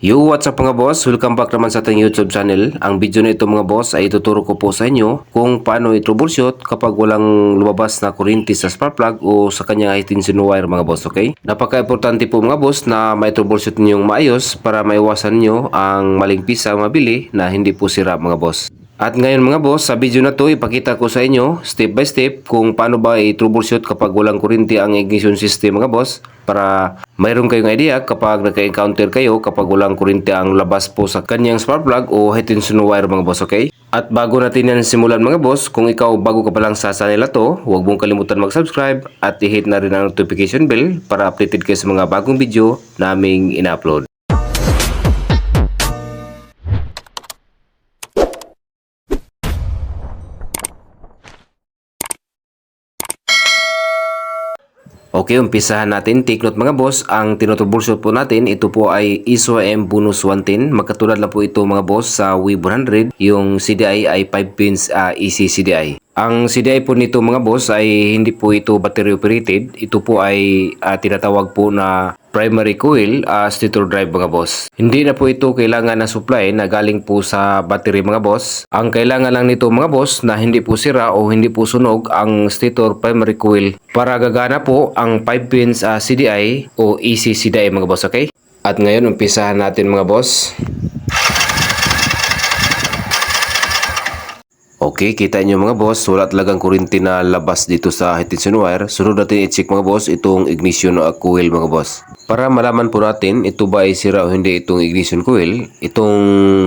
Yo, what's up mga boss? Welcome back naman sa ating YouTube channel. Ang video na ito mga boss ay ituturo ko po sa inyo kung paano i-troubleshoot kapag walang lumabas na kuryente sa spark plug o sa kanyang 18 wire mga boss, okay? Napaka-importante po mga boss na may troubleshoot ninyong maayos para maiwasan nyo ang maling pisa mabili na hindi po sira mga boss. At ngayon mga boss, sa video na to ipakita ko sa inyo step by step kung paano ba i-troubleshoot kapag walang kuryente ang ignition system mga boss para mayroon kayong idea kapag naka-encounter kayo kapag walang kuryente ang labas po sa kanyang spark plug o high tension wire mga boss, okay? At bago natin yan simulan mga boss, kung ikaw bago ka pa lang sa channel to, huwag mong kalimutan mag-subscribe at i-hit na rin ang notification bell para updated kayo sa mga bagong video naming ina-upload. Okay, umpisahan natin. Take note mga boss, ang tinutubulsot po natin, ito po ay ISO M Bonus 110. Magkatulad lang po ito mga boss sa W100. Yung CDI ay 5 pins uh, EC CDI. Ang CDI po nito mga boss ay hindi po ito battery operated. Ito po ay uh, tinatawag po na primary coil uh, stator drive mga boss. Hindi na po ito kailangan na supply na galing po sa battery mga boss. Ang kailangan lang nito mga boss na hindi po sira o hindi po sunog ang stator primary coil para gagana po ang 5 pins uh, CDI o EC CDI mga boss okay? At ngayon umpisahan natin mga boss. Okay, kita nyo mga boss, wala talagang kuryente na labas dito sa tension wire. Sunod natin i-check mga boss itong ignition coil mga boss. Para malaman po natin ito ba ay sira o hindi itong ignition coil, itong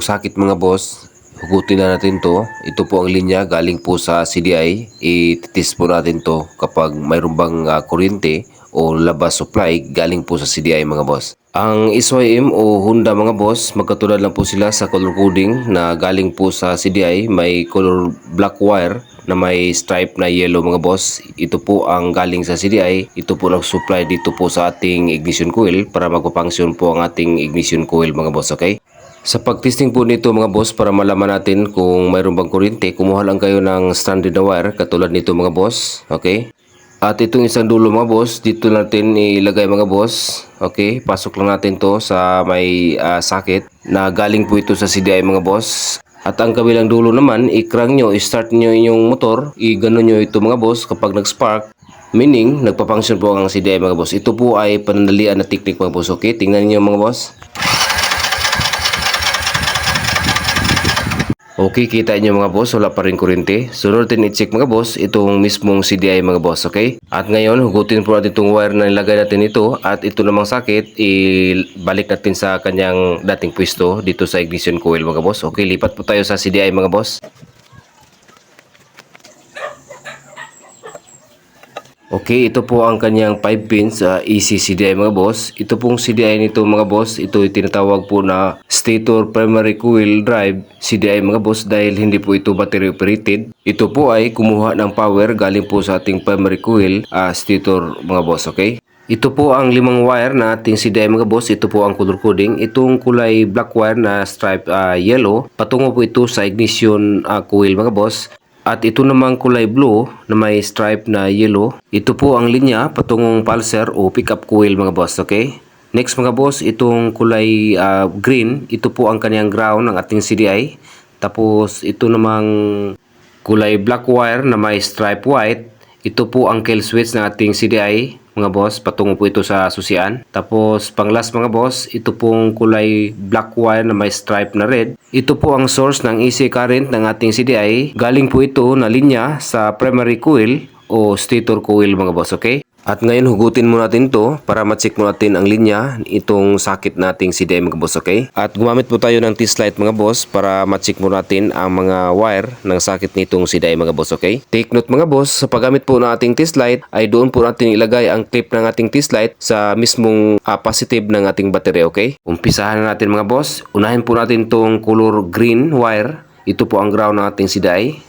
sakit mga boss, hugutin na natin to. Ito po ang linya galing po sa CDI. I-test po natin to kapag mayroon bang uh, kuryente o labas supply galing po sa CDI mga boss. Ang SYM o Honda mga boss, magkatulad lang po sila sa color coding na galing po sa CDI. May color black wire na may stripe na yellow mga boss. Ito po ang galing sa CDI. Ito po nag-supply dito po sa ating ignition coil para magpapangsyon po ang ating ignition coil mga boss, okay? Sa pagtesting po nito mga boss para malaman natin kung mayroon bang kuryente, kumuha lang kayo ng stranded na wire katulad nito mga boss, okay? At itong isang dulo mga boss, dito natin ilagay mga boss. Okay, pasok lang natin to sa may uh, socket na galing po ito sa CDI mga boss. At ang kabilang dulo naman, i-crank nyo, i-start nyo yung motor, i-gano nyo ito mga boss kapag nag-spark. Meaning, nagpa-function po ang CDI mga boss. Ito po ay panandalian na technique mga boss. Okay, tingnan nyo mga boss. Okay, kita nyo mga boss, wala pa rin kuryente. Sunod natin i-check mga boss, itong mismong CDI mga boss, okay? At ngayon, hugutin po natin itong wire na nilagay natin ito at ito namang sakit, ibalik natin sa kanyang dating pwesto dito sa ignition coil mga boss. Okay, lipat po tayo sa CDI mga boss. Okay, ito po ang kanyang 5 pins uh, EC CDI mga boss. Ito pong CDI nito mga boss, ito tinatawag po na stator primary coil drive CDI mga boss dahil hindi po ito battery operated. Ito po ay kumuha ng power galing po sa ating primary coil uh, stator mga boss, okay? Ito po ang limang wire na ating CDI mga boss. Ito po ang color coding. Itong kulay black wire na stripe uh, yellow, patungo po ito sa ignition uh, coil mga boss. At ito namang kulay blue na may stripe na yellow. Ito po ang linya patungong pulsar o pickup coil mga boss, okay? Next mga boss, itong kulay uh, green, ito po ang kanyang ground ng ating CDI. Tapos ito namang kulay black wire na may stripe white. Ito po ang kill switch ng ating CDI mga boss, patungo po ito sa susian. Tapos pang last mga boss, ito pong kulay black wire na may stripe na red. Ito po ang source ng AC current ng ating CDI. Galing po ito na linya sa primary coil o stator coil mga boss, okay? At ngayon hugutin mo natin to para ma-check mo natin ang linya itong sakit nating CDI mga boss, okay? At gumamit po tayo ng test light mga boss para ma-check mo natin ang mga wire ng sakit nitong CDI mga boss, okay? Take note mga boss, sa paggamit po ng ating test light ay doon po natin ilagay ang clip ng ating test light sa mismong uh, positive ng ating battery, okay? Umpisahan na natin mga boss. Unahin po natin tong color green wire. Ito po ang ground ng ating CDI.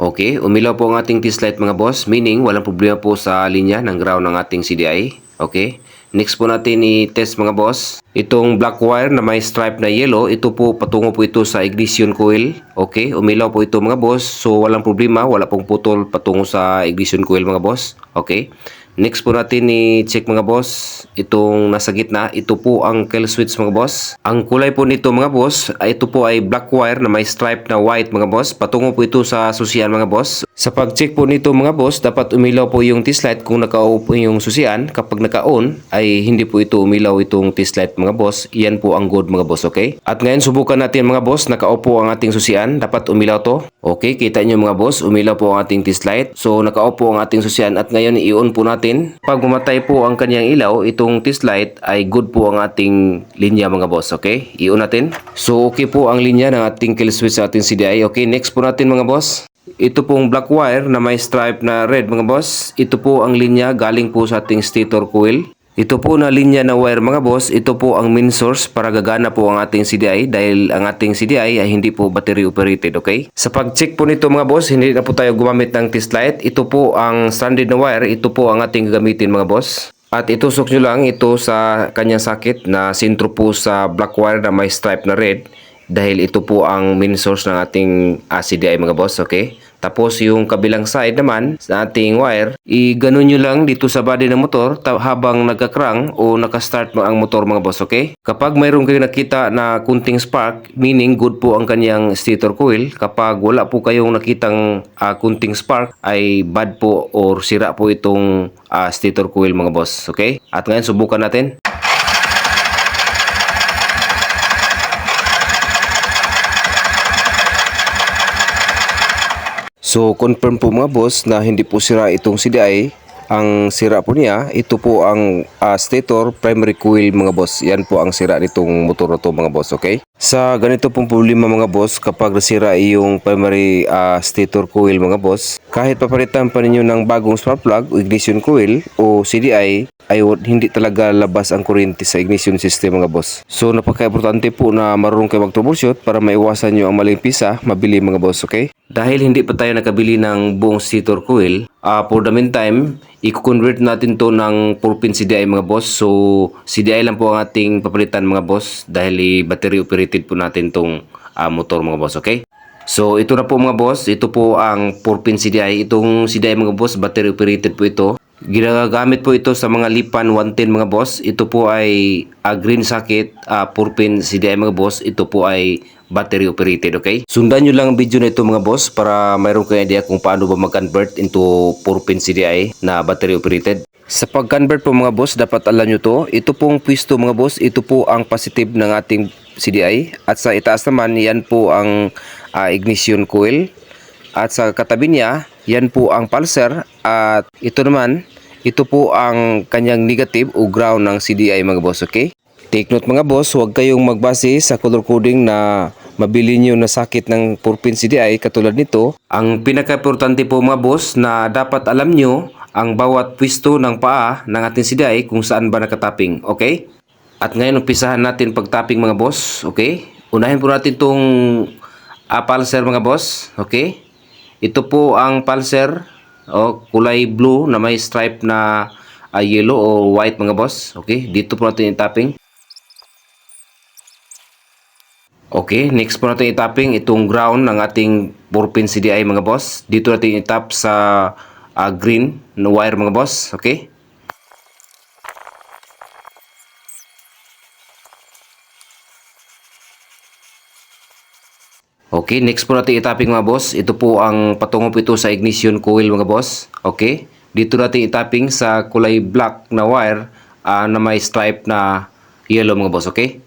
Okay, umilaw po ang ating test light mga boss, meaning walang problema po sa linya ng ground ng ating CDI. Okay, next po natin i-test mga boss. Itong black wire na may stripe na yellow, ito po patungo po ito sa ignition coil. Okay, umilaw po ito mga boss, so walang problema, wala pong putol patungo sa ignition coil mga boss. Okay, Next po natin i-check mga boss, itong nasa gitna, ito po ang kill switch mga boss. Ang kulay po nito mga boss, ay ito po ay black wire na may stripe na white mga boss. Patungo po ito sa susian mga boss. Sa pag-check po nito mga boss, dapat umilaw po yung test light kung naka-off yung susian. Kapag naka-on, ay hindi po ito umilaw itong test light mga boss. Yan po ang good mga boss, okay? At ngayon subukan natin mga boss, naka-off ang ating susian. Dapat umilaw to. Okay, kita nyo mga boss, umilaw po ang ating test light. So naka-off ang ating susian at ngayon i-on po natin. Pag mamatay po ang kanyang ilaw, itong test light ay good po ang ating linya mga boss, okay? I-on natin. So okay po ang linya ng ating kill switch sa ating CDI. Okay, next po natin mga boss. Ito pong black wire na may stripe na red mga boss. Ito po ang linya galing po sa ating stator coil. Ito po na linya na wire mga boss, ito po ang main source para gagana po ang ating CDI dahil ang ating CDI ay hindi po battery operated, okay? Sa pag-check po nito mga boss, hindi na po tayo gumamit ng test light. Ito po ang stranded na wire, ito po ang ating gagamitin mga boss. At itusok nyo lang ito sa kanyang sakit na sintro po sa black wire na may stripe na red dahil ito po ang main source ng ating ah, CDI mga boss, okay? Tapos yung kabilang side naman sa ating wire, i-ganon nyo lang dito sa body ng motor habang nagka-crank o naka-start mo ang motor mga boss, okay? Kapag mayroon kayo nakita na kunting spark, meaning good po ang kanyang stator coil. Kapag wala po kayong nakitang ah, kunting spark, ay bad po or sira po itong ah, stator coil mga boss, okay? At ngayon subukan natin. So confirm po mga boss na hindi po sira itong CDI. Ang sira po niya, ito po ang ah, stator primary coil mga boss. Yan po ang sira nitong motor na to mga boss, okay? Sa ganito pong problema mga boss, kapag nasira yung primary ah, stator coil mga boss, kahit papalitan pa ninyo ng bagong spark plug ignition coil o CDI, ay hindi talaga labas ang kuryente sa ignition system mga boss. So napaka-importante po na marunong kayo mag-troubleshoot para maiwasan nyo ang maling pisa, mabili mga boss, okay? Dahil hindi pa tayo nakabili ng buong stator coil, ah for the meantime, i-convert natin to ng 4-pin CDI mga boss. So CDI lang po ang ating papalitan mga boss dahil battery operated po natin tong ah, motor mga boss, okay? So ito na po mga boss, ito po ang 4-pin CDI. Itong CDI mga boss, battery operated po ito. Ginagamit po ito sa mga Lipan 110 mga boss. Ito po ay ah, green socket, ah, 4-pin CDI mga boss. Ito po ay battery operated, okay? Sundan nyo lang ang video na ito mga boss para mayroon kayong idea kung paano ba mag-convert into 4-pin CDI na battery operated. Sa pag-convert po mga boss, dapat alam nyo to. Ito pong pwisto mga boss, ito po ang positive ng ating CDI. At sa itaas naman, yan po ang ah, ignition coil. At sa katabi niya, yan po ang pulsar. At ito naman, ito po ang kanyang negative o ground ng CDI mga boss, okay? Take note mga boss, huwag kayong magbase sa color coding na mabili nyo na sakit ng 4-pin CDI katulad nito. Ang pinaka-importante po mga boss na dapat alam nyo ang bawat pwisto ng paa ng ating CDI kung saan ba nakatapping, okay? At ngayon umpisahan natin pag-tapping mga boss, okay? Unahin po natin itong uh, pulser mga boss, okay? Ito po ang pulser, oh, kulay blue na may stripe na ah, yellow o white mga boss, okay? Dito po natin i-tapping. Okay, next po natin i-tapping itong ground ng ating 4-pin CDI mga boss. Dito natin i-tap sa ah, green na wire mga boss, okay? Okay, next po natin i-tapping mga boss. Ito po ang patungo po ito sa ignition coil mga boss. Okay? Dito natin i-tapping sa kulay black na wire ah, na may stripe na yellow mga boss. Okay?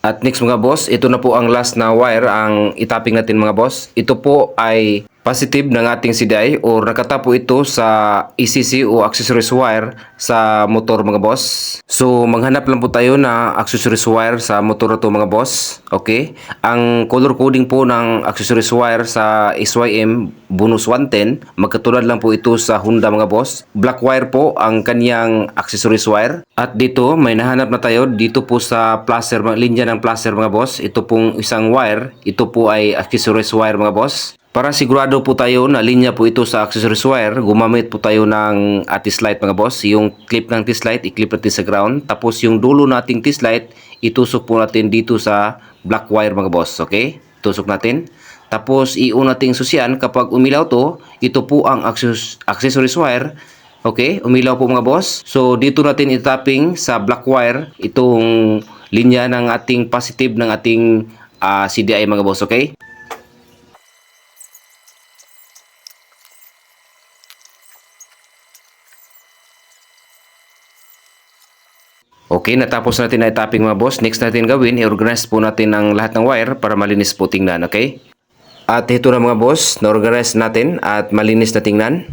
At next mga boss, ito na po ang last na wire ang itapping natin mga boss. Ito po ay positive ng ating CDI or nakatapo ito sa ECC o accessories wire sa motor mga boss. So maghanap lang po tayo na accessories wire sa motor na to mga boss. Okay? Ang color coding po ng accessories wire sa SYM bonus 110, magkatulad lang po ito sa Honda mga boss. Black wire po ang kanyang accessories wire. At dito may nahanap na tayo dito po sa placer, linya ng placer mga boss. Ito pong isang wire, ito po ay accessories wire mga boss. Para sigurado po tayo na linya po ito sa accessories wire, gumamit po tayo ng uh, light mga boss. Yung clip ng light, i-clip natin sa ground. Tapos yung dulo nating light, itusok po natin dito sa black wire mga boss. Okay? Tusok natin. Tapos iuna nating susian kapag umilaw to, ito po ang access- accessories wire. Okay, umilaw po mga boss. So dito natin itapping sa black wire itong linya ng ating positive ng ating ah, CDI mga boss, okay? Okay, natapos natin na itapping mga boss. Next natin gawin, i-organize po natin ang lahat ng wire para malinis po tingnan, okay? At ito na mga boss, na-organize natin at malinis na tingnan.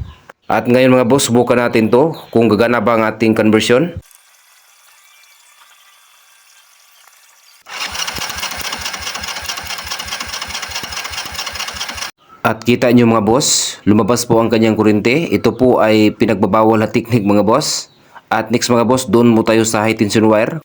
At ngayon mga boss, subukan natin to kung gagana ba ang ating conversion. At kita nyo mga boss, lumabas po ang kanyang kurente. Ito po ay pinagbabawal na technique mga boss. At next mga boss, doon mo tayo sa high tension wire.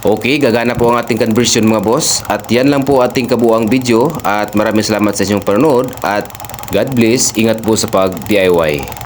Okay, gagana po ang ating conversion mga boss. At yan lang po ating kabuang video. At maraming salamat sa inyong panonood. At God bless. Ingat po sa pag-DIY.